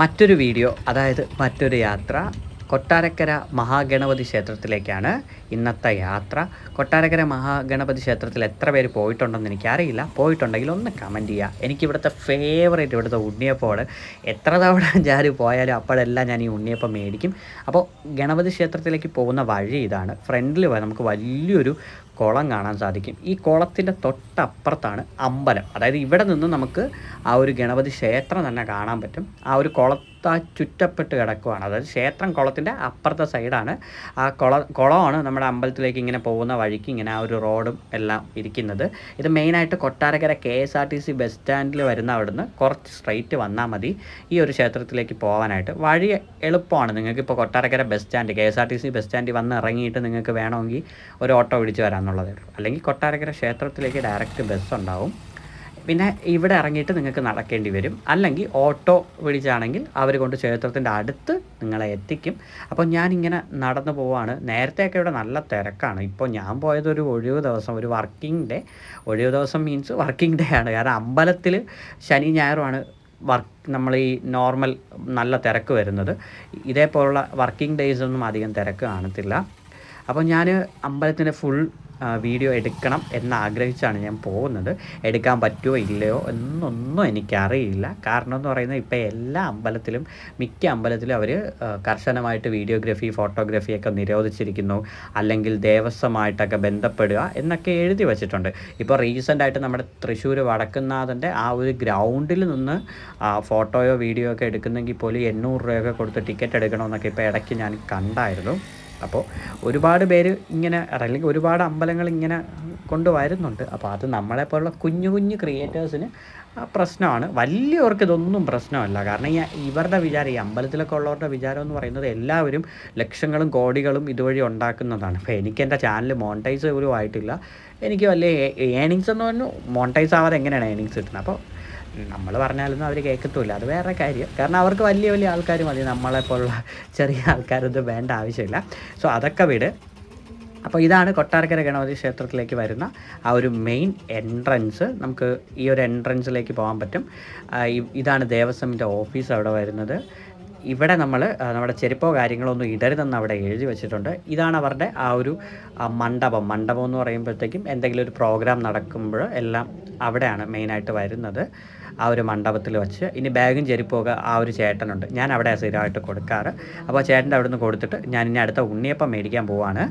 മറ്റൊരു വീഡിയോ അതായത് മറ്റൊരു യാത്ര കൊട്ടാരക്കര മഹാഗണപതി ക്ഷേത്രത്തിലേക്കാണ് ഇന്നത്തെ യാത്ര. കൊട്ടാരക്കര മഹാഗണപതി ക്ഷേത്രത്തിൽ എത്ര പേര് പോയിട്ടുണ്ടെന്ന് എനിക്കറിയില്ല. പോയിട്ടുണ്ടെങ്കിൽ ഒന്ന് കമന്റ് ചെയ്യുക എനിക്കിവിടുത്തെ ഫേവറേറ്റ് ഇവിടുത്തെ ഉണ്ണിയപ്പമാണ്. എത്ര തവണ ഞാൻ പോയാലും അപ്പോഴെല്ലാം ഞാൻ ഈ ഉണ്ണിയപ്പം മേടിക്കും. അപ്പോൾ ഗണപതി ക്ഷേത്രത്തിലേക്ക് പോകുന്ന വഴി ഇതാണ്. ഫ്രണ്ടിൽ നമുക്ക് വലിയൊരു കുളം കാണാൻ സാധിക്കും. ഈ കുളത്തിന്റെ തൊട്ടപ്പുറത്താണ് അമ്പലം. അതായത് ഇവിടെ നിന്ന് നമുക്ക് ആ ഒരു ഗണപതി ക്ഷേത്രം തന്നെ കാണാൻ പറ്റും. ആ ഒരു കുളത്താ ചുറ്റപ്പെട്ട് കിടക്കുവാണ്. അതായത് ക്ഷേത്രം കുളത്തിന്റെ അപ്പുറത്തെ സൈഡാണ്. ആ കുള കുളമാണ് നമ്മുടെ അമ്പലത്തിലേക്ക് ഇങ്ങനെ പോകുന്ന വഴിക്ക് ഇങ്ങനെ ആ ഒരു റോഡും എല്ലാം ഇരിക്കുന്നത്. ഇത് മെയിനായിട്ട് Kottarakkara K S R T C bus സ്റ്റാൻഡിൽ വരുന്ന അവിടുന്ന് കുറച്ച് സ്ട്രൈറ്റ് വന്നാൽ മതി. ഈ ഒരു ക്ഷേത്രത്തിലേക്ക് പോകാനായിട്ട് വഴി എളുപ്പമാണ്. നിങ്ങൾക്ക് ഇപ്പോൾ Kottarakkara bus stand K S R T C bus സ്റ്റാൻഡിൽ വന്ന് ഇറങ്ങിയിട്ട് നിങ്ങൾക്ക് വേണമെങ്കിൽ ഒരു ഓട്ടോ പിടിച്ച് വരാമെന്നുള്ളതേ ഉള്ളൂ. അല്ലെങ്കിൽ കൊട്ടാരക്കര ക്ഷേത്രത്തിലേക്ക് ഡയറക്റ്റ് ബസ് ഉണ്ടാവും പിന്നെ ഇവിടെ ഇറങ്ങിയിട്ട് നിങ്ങൾക്ക് നടക്കേണ്ടി വരും. അല്ലെങ്കിൽ ഓട്ടോ വിളിച്ചാണെങ്കിൽ അവർ കൊണ്ട് ക്ഷേത്രത്തിന്റെ അടുത്ത് നിങ്ങളെ എത്തിക്കും. അപ്പോൾ ഞാനിങ്ങനെ നടന്നു പോവാണ്. നേരത്തെയൊക്കെ ഇവിടെ നല്ല തിരക്കാണ്. ഇപ്പോൾ ഞാൻ പോയത് ഒരു ഒഴിവ് ദിവസം ഒരു വർക്കിംഗ് ഡേ. ഒഴിവ് ദിവസം മീൻസ് വർക്കിംഗ് ഡേ ആണ്. കാരണം അമ്പലത്തിൽ ശനി ഞായറുമാണ് വർക്ക് നമ്മൾ ഈ നോർമൽ നല്ല തിരക്ക് വരുന്നത്. ഇതേപോലുള്ള വർക്കിംഗ് ഡേയ്സ് ഒന്നും അധികം തിരക്ക് കാണത്തില്ല. അപ്പോൾ ഞാൻ അമ്പലത്തിന്റെ ഫുൾ വീഡിയോ എടുക്കണം എന്നാഗ്രഹിച്ചാണ് ഞാൻ പോകുന്നത്. എടുക്കാൻ പറ്റുമോ ഇല്ലയോ എന്നൊന്നും എനിക്കറിയില്ല. കാരണം എന്ന് പറയുന്നത് ഇപ്പോൾ എല്ലാ അമ്പലത്തിലും മിക്ക അമ്പലത്തിലും അവർ കർശനമായിട്ട് വീഡിയോഗ്രഫി ഫോട്ടോഗ്രഫിയൊക്കെ നിരോധിച്ചിരിക്കുന്നു. അല്ലെങ്കിൽ ദേവസ്വമായിട്ടൊക്കെ ബന്ധപ്പെടുക എന്നൊക്കെ എഴുതി വച്ചിട്ടുണ്ട്. ഇപ്പോൾ റീസെന്റായിട്ട് നമ്മുടെ തൃശ്ശൂർ വടക്കുന്നാഥന്റെ ആ ഒരു ഗ്രൗണ്ടിൽ നിന്ന് ഫോട്ടോയോ വീഡിയോ ഒക്കെ എടുക്കുന്നെങ്കിൽ പോലും എണ്ണൂറ് രൂപയൊക്കെ കൊടുത്ത് ടിക്കറ്റ് എടുക്കണമെന്നൊക്കെ ഇപ്പോൾ ഇടയ്ക്ക് ഞാൻ കണ്ടായിരുന്നു. അപ്പോൾ ഒരുപാട് പേര് ഇങ്ങനെ അല്ലെങ്കിൽ ഒരുപാട് അമ്പലങ്ങൾ ഇങ്ങനെ കൊണ്ടുവരുന്നുണ്ട് അപ്പോൾ അത് നമ്മളെപ്പോലുള്ള കുഞ്ഞു കുഞ്ഞു ക്രിയേറ്റേഴ്സിന് പ്രശ്നമാണ്. വലിയവർക്ക് ഇതൊന്നും പ്രശ്നമല്ല. കാരണം ഈ ഇവരുടെ വിചാരം ഈ അമ്പലത്തിലൊക്കെ ഉള്ളവരുടെ വിചാരം എന്ന് പറയുന്നത് എല്ലാവരും ലക്ഷങ്ങളും കോടികളും ഇതുവഴി ഉണ്ടാക്കുന്നതാണ്. അപ്പോൾ എനിക്ക് എന്റെ ചാനൽ മോണിറ്റൈസ് പോലും ആയിട്ടില്ല എനിക്ക് വലിയ ഏണിങ്സ് എന്ന് പറഞ്ഞു മോണിറ്റൈസ് ആവാതെ എങ്ങനെയാണ് ഏണിങ്സ് കിട്ടുന്നത്? അപ്പോൾ നമ്മൾ പറഞ്ഞാലൊന്നും അവർ കേൾക്കത്തുമില്ല അത് വേറെ കാര്യം. കാരണം അവർക്ക് വലിയ വലിയ ആൾക്കാർ മതി. നമ്മളെപ്പോലുള്ള ചെറിയ ആൾക്കാരൊന്നും വേണ്ട ആവശ്യമില്ല. സോ അതൊക്കെ വിട്. അപ്പോൾ ഇതാണ് കൊട്ടാരക്കര ഗണപതി ക്ഷേത്രത്തിലേക്ക് വരുന്ന ആ ഒരു മെയിൻ എൻട്രൻസ് നമുക്ക് ഈ ഒരു എൻട്രൻസിലേക്ക് പോകാൻ പറ്റും. ഇതാണ് ദേവസ്വമിന്റെ ഓഫീസ് അവിടെ വരുന്നത്. ഇവിടെ നമ്മൾ നമ്മുടെ ചെരുപ്പോ കാര്യങ്ങളോ ഒന്നും ഇടരുതെന്ന് അവിടെ എഴുതി വെച്ചിട്ടുണ്ട്. ഇതാണ് അവരുടെ ആ ഒരു മണ്ഡപം. മണ്ഡപം എന്ന് പറയുമ്പോഴത്തേക്കും എന്തെങ്കിലും ഒരു പ്രോഗ്രാം നടക്കുമ്പോൾ എല്ലാം അവിടെയാണ് മെയിനായിട്ട് വരുന്നത്. ആ ഒരു മണ്ഡപത്തിൽ വെച്ച്. ഇനി ബാഗും ചെരുപ്പൊക്കെ ആ ഒരു ചേട്ടനുണ്ട്. ഞാൻ അവിടെ സ്ഥിരമായിട്ട് കൊടുക്കാറ്. അപ്പോൾ ചേട്ടന്റെ അവിടെ നിന്ന് കൊടുത്തിട്ട് ഞാൻ ഇനി അടുത്ത ഉണ്ണിയപ്പം മേടിക്കാൻ പോവാണ്.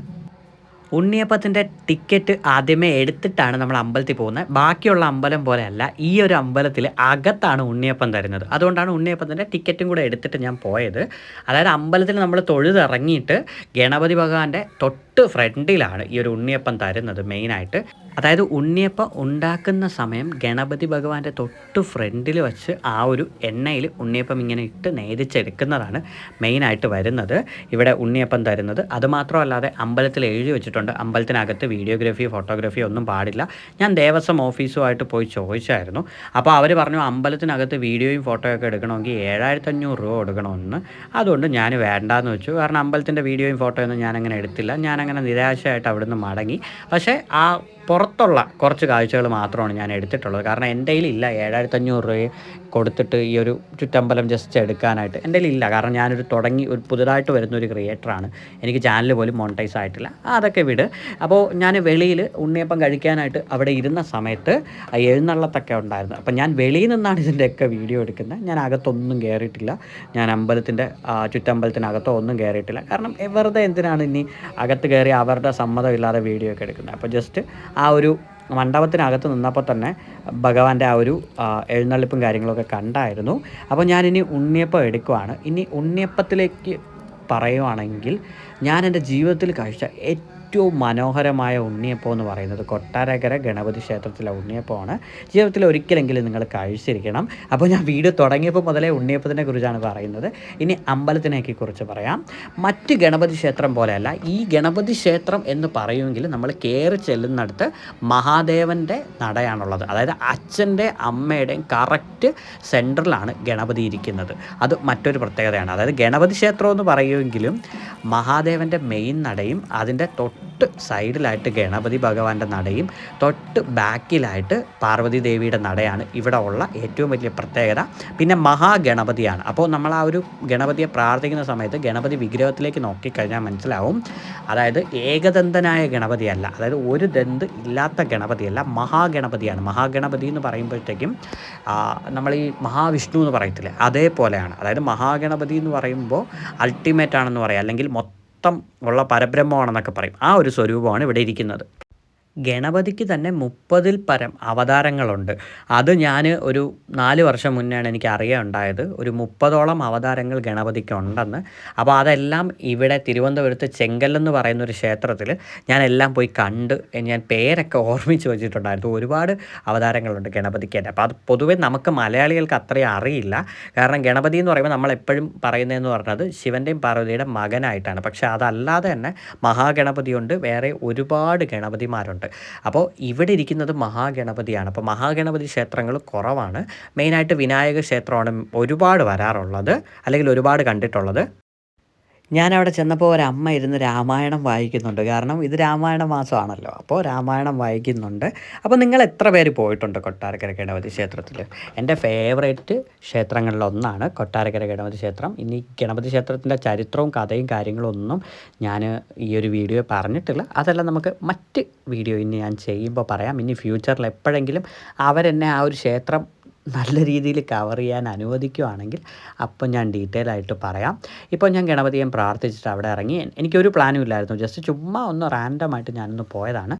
ഉണ്ണിയപ്പത്തിന്റെ ടിക്കറ്റ് ആദ്യമേ എടുത്തിട്ടാണ് നമ്മൾ അമ്പലത്തിൽ പോകുന്നത്. ബാക്കിയുള്ള അമ്പലം പോലെയല്ല ഈ ഒരു അമ്പലത്തിൽ അകത്താണ് ഉണ്ണിയപ്പം തരുന്നത്. അതുകൊണ്ടാണ് ഉണ്ണിയപ്പത്തിന്റെ ടിക്കറ്റും കൂടെ എടുത്തിട്ട് ഞാൻ പോയത്. അതായത് അമ്പലത്തിൽ നമ്മൾ തൊഴുതിറങ്ങിയിട്ട് ഗണപതി ഭഗവാന്റെ തൊട്ട് ഫ്രണ്ടിലാണ് ഈ ഒരു ഉണ്ണിയപ്പം തരുന്നത് മെയിനായിട്ട്. അതായത് ഉണ്ണിയപ്പം ഉണ്ടാക്കുന്ന സമയം ഗണപതി ഭഗവാന്റെ തൊട്ട് ഫ്രണ്ടിൽ വെച്ച് ആ ഒരു എണ്ണയിൽ ഉണ്ണിയപ്പം ഇങ്ങനെ ഇട്ട് നേതിച്ചെടുക്കുന്നതാണ് മെയിനായിട്ട് വരുന്നത് ഇവിടെ ഉണ്ണിയപ്പം തരുന്നത്. അതുമാത്രമല്ലാതെ അമ്പലത്തിൽ എഴുതി അമ്പലത്തിനകത്ത് വീഡിയോഗ്രാഫി ഫോട്ടോഗ്രാഫി ഒന്നും പാടില്ല. ഞാൻ ദേവസ്വം ഓഫീസുമായിട്ട് പോയി ചോദിച്ചായിരുന്നു. അപ്പോൾ അവർ പറഞ്ഞു അമ്പലത്തിനകത്ത് വീഡിയോയും ഫോട്ടോയൊക്കെ എടുക്കണമെങ്കിൽ ഏഴായിരത്തി അഞ്ഞൂറ് രൂപ കൊടുക്കണമെന്ന്. അതുകൊണ്ട് ഞാൻ വേണ്ടാന്ന് വെച്ചു. കാരണം അമ്പലത്തിന്റെ വീഡിയോയും ഫോട്ടോയൊന്നും ഞാനങ്ങനെ എടുത്തില്ല. ഞാനങ്ങനെ നിരാശയായിട്ട് അവിടുന്ന് മടങ്ങി. പക്ഷേ ആ പുറത്തുള്ള കുറച്ച് കാഴ്ചകൾ മാത്രമാണ് ഞാൻ എടുത്തിട്ടുള്ളത്. കാരണം എന്റെ കയ്യിലില്ല ഏഴായിരത്തി അഞ്ഞൂറ് രൂപ കൊടുത്തിട്ട് ഈ ഒരു ചുറ്റമ്പലം ജസ്റ്റ് എടുക്കാനായിട്ട്. എന്റെ കയ്യിലില്ല കാരണം ഞാനൊരു തുടങ്ങി ഒരു പുതുതായിട്ട് വരുന്ന ഒരു ക്രിയേറ്ററാണ് എനിക്ക് ചാനൽ പോലും മോണിറ്റൈസ് ആയിട്ടില്ല. അതൊക്കെ വിട്. അപ്പോൾ ഞാൻ വെളിയിൽ ഉണ്ണിയപ്പം കഴിക്കാനായിട്ട് അവിടെ ഇരുന്ന സമയത്ത് എഴുന്നള്ളത്തൊക്കെ ഉണ്ടായിരുന്നു. അപ്പം ഞാൻ വെളിയിൽ നിന്നാണ് ഇതിന്റെയൊക്കെ വീഡിയോ എടുക്കുന്നത്. ഞാൻ അകത്തൊന്നും കയറിയിട്ടില്ല ഞാൻ അമ്പലത്തിന്റെ ചുറ്റമ്പലത്തിനകത്തോ ഒന്നും കയറിയിട്ടില്ല കാരണം വെറുതെ എന്തിനാണ് ഇനി അകത്ത് കയറി അവരുടെ സമ്മതമില്ലാതെ വീഡിയോ ഒക്കെ എടുക്കുന്നത്? അപ്പോൾ ജസ്റ്റ് ആ ഒരു മണ്ഡപത്തിനകത്ത് നിന്നപ്പോൾ തന്നെ ഭഗവാന്റെ ആ ഒരു എഴുന്നള്ളിപ്പും കാര്യങ്ങളൊക്കെ കണ്ടായിരുന്നു. അപ്പോൾ ഞാനിനി ഉണ്ണിയപ്പം എടുക്കുവാണ്. ഇനി ഉണ്ണിയപ്പത്തിലേക്ക് പറയുവാണെങ്കിൽ ഞാൻ എന്റെ ജീവിതത്തിൽ കഴിച്ച ഏറ്റവും മനോഹരമായ ഉണ്ണിയപ്പം എന്ന് പറയുന്നത് കൊട്ടാരക്കര ഗണപതി ക്ഷേത്രത്തിലെ ഉണ്ണിയപ്പമാണ്. ജീവിതത്തിൽ ഒരിക്കലെങ്കിലും നിങ്ങൾ കഴിച്ചിരിക്കണം. അപ്പോൾ ഞാൻ വീഡിയോ തുടങ്ങിയപ്പോൾ മുതലേ ഉണ്ണിയപ്പത്തിനെ കുറിച്ചാണ് പറയുന്നത്. ഇനി അമ്പലത്തിനെയൊക്കെ കുറിച്ച് പറയാം. മറ്റ് ഗണപതി ക്ഷേത്രം പോലെയല്ല ഈ ഗണപതി ക്ഷേത്രം എന്ന് പറയുമെങ്കിൽ നമ്മൾ കയറി ചെല്ലുന്നിടത്ത് മഹാദേവന്റെ നടയാണുള്ളത്. അതായത് അച്ഛന്റെ അമ്മയുടെയും കറക്റ്റ് സെന്ററിലാണ് ഗണപതി ഇരിക്കുന്നത്. അത് മറ്റൊരു പ്രത്യേകതയാണ്. അതായത് ഗണപതി ക്ഷേത്രം എന്ന് പറയുമെങ്കിലും മഹാദേവന്റെ മെയിൻ നടയും അതിന്റെ തൊട്ട് തൊട്ട് സൈഡിലായിട്ട് ഗണപതി ഭഗവാന്റെ നടയും തൊട്ട് ബാക്കിലായിട്ട് പാർവതി ദേവിയുടെ നടയാണ് ഇവിടെ ഉള്ള ഏറ്റവും വലിയ പ്രത്യേകത. പിന്നെ മഹാഗണപതിയാണ്. അപ്പോൾ നമ്മൾ ആ ഒരു ഗണപതിയെ പ്രാർത്ഥിക്കുന്ന സമയത്ത് ഗണപതി വിഗ്രഹത്തിലേക്ക് നോക്കിക്കഴിഞ്ഞാൽ മനസ്സിലാവും അതായത് ഏകദന്തനായ ഗണപതിയല്ല അതായത് ഒരു ദന്ത് ഇല്ലാത്ത ഗണപതിയല്ല മഹാഗണപതിയാണ്. മഹാഗണപതി എന്ന് പറയുമ്പോഴത്തേക്കും നമ്മൾ ഈ മഹാവിഷ്ണു എന്ന് പറയത്തില്ലേ അതേപോലെയാണ്. അതായത് മഹാഗണപതി എന്ന് പറയുമ്പോൾ അൾട്ടിമേറ്റ് ആണെന്ന് പറയാം. അല്ലെങ്കിൽ മൊത്തം ഉള്ള പരബ്രഹ്മമാണെന്നൊക്കെ പറയും. ആ ഒരു സ്വരൂപമാണ് ഇവിടെ ഇരിക്കുന്നത്. ഗണപതിക്ക് തന്നെ മുപ്പതിൽ പരം അവതാരങ്ങളുണ്ട്. അത് ഞാൻ ഒരു നാല് വർഷം മുന്നെയാണ് എനിക്ക് അറിയാനുണ്ടായത് ഒരു മുപ്പതോളം അവതാരങ്ങൾ ഗണപതിക്ക് ഉണ്ടെന്ന് അപ്പോൾ അതെല്ലാം ഇവിടെ തിരുവനന്തപുരത്ത് ചെങ്കല്ലെന്ന് പറയുന്ന ഒരു ക്ഷേത്രത്തിൽ ഞാൻ എല്ലാം പോയി കണ്ട് ഞാൻ പേരൊക്കെ ഓർമ്മിച്ച് വെച്ചിട്ടുണ്ടായിരുന്നു. ഒരുപാട് അവതാരങ്ങളുണ്ട് ഗണപതിക്ക് തന്നെ. അപ്പോൾ അത് പൊതുവെ നമുക്ക് മലയാളികൾക്ക് അത്രയും അറിയില്ല. കാരണം ഗണപതി എന്ന് പറയുമ്പോൾ നമ്മൾ എപ്പോഴും പറയുന്നതെന്ന് പറഞ്ഞത് ശിവന്റെയും പാർവതിയുടെ മകനായിട്ടാണ്. പക്ഷേ അതല്ലാതെ തന്നെ മഹാഗണപതിയുണ്ട്. വേറെ ഒരുപാട് ഗണപതിമാരുണ്ട്. അപ്പോൾ ഇവിടെ ഇരിക്കുന്നത് മഹാഗണപതിയാണ്. അപ്പോൾ മഹാഗണപതി ക്ഷേത്രങ്ങൾ കുറവാണ്. മെയിനായിട്ട് വിനായക ക്ഷേത്രമാണ് ഒരുപാട് വരാറുള്ളത്. അല്ലെങ്കിൽ ഒരുപാട് കണ്ടിട്ടുള്ളത്. ഞാനവിടെ ചെന്നപ്പോൾ ഒരമ്മ ഇരുന്ന് രാമായണം വായിക്കുന്നുണ്ട്. കാരണം ഇത് രാമായണ മാസമാണല്ലോ അപ്പോൾ രാമായണം വായിക്കുന്നുണ്ട്. അപ്പോൾ നിങ്ങൾ എത്ര പേര് പോയിട്ടുണ്ട് കൊട്ടാരക്കര ഗണപതി ക്ഷേത്രത്തിൽ? എന്റെ ഫേവറേറ്റ് ക്ഷേത്രങ്ങളിലൊന്നാണ് കൊട്ടാരക്കര ഗണപതി ക്ഷേത്രം. ഇനി ഗണപതി ക്ഷേത്രത്തിന്റെ ചരിത്രവും കഥയും കാര്യങ്ങളും ഒന്നും ഞാൻ ഈ ഒരു വീഡിയോ പറഞ്ഞിട്ടില്ല. അതെല്ലാം നമുക്ക് മറ്റ് വീഡിയോ ഇനി ഞാൻ ചെയ്യുമ്പോൾ പറയാം. ഇനി ഫ്യൂച്ചറിൽ എപ്പോഴെങ്കിലും അവരെന്നെ ആ ഒരു ക്ഷേത്രം നല്ല രീതിയിൽ കവർ ചെയ്യാൻ അനുവദിക്കുകയാണെങ്കിൽ അപ്പം ഞാൻ ഡീറ്റെയിൽ ആയിട്ട് പറയാം. ഇപ്പോൾ ഞാൻ ഗണപതിയെ പ്രാർത്ഥിച്ചിട്ട് അവിടെ ഇറങ്ങി. എനിക്കൊരു പ്ലാനും ഇല്ലായിരുന്നു. ജസ്റ്റ് ചുമ്മാ ഒന്ന് റാൻഡമായിട്ട് ഞാനൊന്ന് പോയതാണ്.